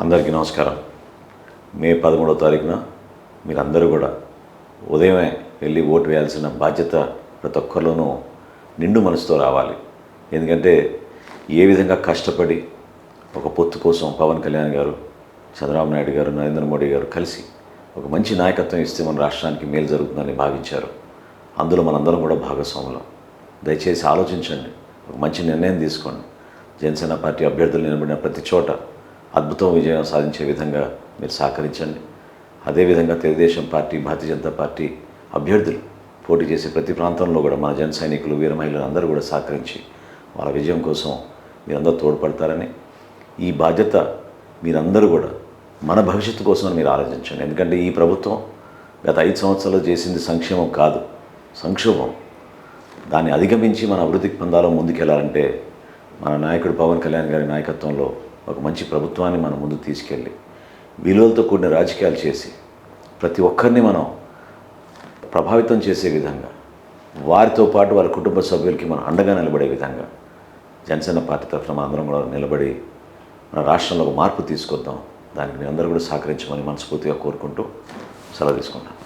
అందరికీ నమస్కారం. మే పదమూడవ తారీఖున మీరందరూ కూడా ఉదయమే వెళ్ళి ఓటు వేయాల్సిన బాధ్యత ప్రతి ఒక్కరిలోనూ నిండు మనసుతో రావాలి. ఎందుకంటే ఏ విధంగా కష్టపడి ఒక పొత్తు కోసం పవన్ కళ్యాణ్ గారు చంద్రబాబు నాయుడు గారు నరేంద్ర మోడీ గారు కలిసి ఒక మంచి నాయకత్వం ఇస్తే మన రాష్ట్రానికి మేలు జరుగుతుందని భావించారు. అందులో మనందరం కూడా భాగస్వాములం. దయచేసి ఆలోచించండి. ఒక మంచి నిర్ణయం తీసుకోండి. జనసేన పార్టీ అభ్యర్థులు నిలబడిన ప్రతి చోట అద్భుతం విజయం సాధించే విధంగా మీరు సహకరించండి. అదేవిధంగా తెలుగుదేశం పార్టీ భారతీయ జనతా పార్టీ అభ్యర్థులు పోటీ చేసే ప్రతి ప్రాంతంలో కూడా మన జన సైనికులు వీర మహిళలు అందరూ కూడా సహకరించి వాళ్ళ విజయం కోసం మీరందరూ తోడ్పడతారని ఈ బాధ్యత మీరందరూ కూడా మన భవిష్యత్తు కోసం మీరు ఆలోచించండి. ఎందుకంటే ఈ ప్రభుత్వం గత ఐదు సంవత్సరాలు చేసింది సంక్షేమం కాదు. సంక్షోభం. దాన్ని అధిగమించి మన అభివృద్ధికి పొందాలో ముందుకెళ్ళాలంటే మన నాయకుడు పవన్ కళ్యాణ్ గారి నాయకత్వంలో ఒక మంచి ప్రభుత్వాన్ని మనం ముందు తీసుకెళ్ళి విలువలతో కూడిన రాజకీయాలు చేసి ప్రతి ఒక్కరిని మనం ప్రభావితం చేసే విధంగా వారితో పాటు వారి కుటుంబ సభ్యులకి మనం అండగా నిలబడే విధంగా జనసేన పార్టీ తరఫున అందరం కూడా నిలబడి మన రాష్ట్రంలో ఒక మార్పు తీసుకొద్దాం. దానికి మీ అందరూ కూడా సహకరించమని మనస్ఫూర్తిగా కోరుకుంటూ సెలవు తీసుకుంటాను